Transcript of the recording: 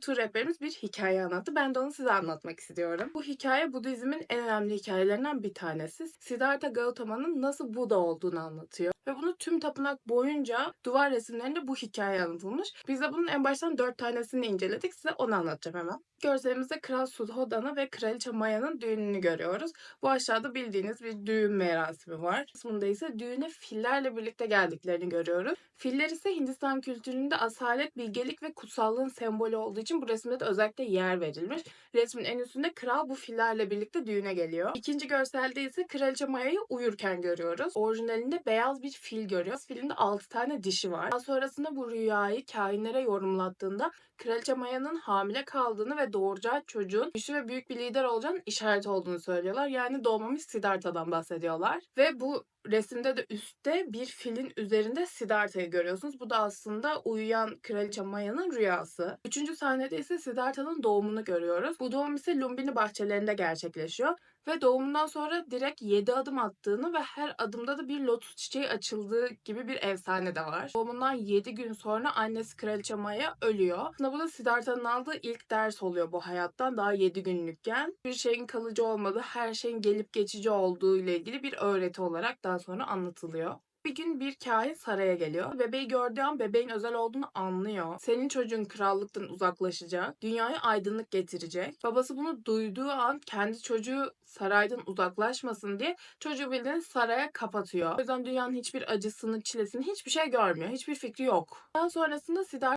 Tur rehberimiz bir hikaye anlattı. Ben de onu size anlatmak istiyorum. Bu hikaye Budizmin en önemli hikayelerinden bir tanesi. Siddhartha Gautama'nın nasıl Buda olduğunu anlatıyor. Ve bunu tüm tapınak boyunca duvar resimlerinde bu hikaye anlatılmış. Biz de bunun en baştan dört tanesini inceledik. Size onu anlatacağım hemen. Görselimizde Kral Suddhodana ve Kraliçe Maya'nın düğününü görüyoruz. Bu aşağıda bildiğiniz bir düğün merasimi var. Kısmında ise düğüne fillerle birlikte geldiklerini görüyoruz. Filler ise Hindistan kültüründe asalet, bilgelik ve kutsallığın sembolü olduğu için bu resimde de özellikle yer verilmiş. Resmin en üstünde kral bu fillerle birlikte düğüne geliyor. İkinci görselde ise Kraliçe Maya'yı uyurken görüyoruz. Orijinalinde beyaz bir fil görüyoruz. Filin de 6 tane dişi var. Daha sonrasında bu rüyayı kainlere yorumlattığında Kraliçe Maya'nın hamile kaldığını ve doğuracağı çocuğun güçlü ve büyük bir lider olacağının işaret olduğunu söylüyorlar. Yani doğmamış Siddhartha'dan bahsediyorlar. Ve bu resimde de üstte bir filin üzerinde Siddhartha'yı görüyorsunuz. Bu da aslında uyuyan Kraliçe Maya'nın rüyası. Üçüncü sahnede ise Siddhartha'nın doğumunu görüyoruz. Bu doğum ise Lumbini bahçelerinde gerçekleşiyor. Ve doğumundan sonra direkt 7 adım attığını ve her adımda da bir lotus çiçeği açıldığı gibi bir efsane de var. Doğumundan 7 gün sonra annesi Kraliçe Maya ölüyor. Aslında bu da Siddhartha'nın aldığı ilk ders oluyor bu hayattan daha 7 günlükken. Bir şeyin kalıcı olmadığı, her şeyin gelip geçici olduğu ile ilgili bir öğreti olarak daha sonra anlatılıyor. Bir gün bir kahin saraya geliyor. Bebeği gördüğü an bebeğin özel olduğunu anlıyor. Senin çocuğun krallıktan uzaklaşacak. Dünyaya aydınlık getirecek. Babası bunu duyduğu an kendi çocuğu saraydan uzaklaşmasın diye çocuğu bildiğin saraya kapatıyor. O yüzden dünyanın hiçbir acısını, çilesini hiçbir şey görmüyor. Hiçbir fikri yok. Daha sonrasında Siddhartha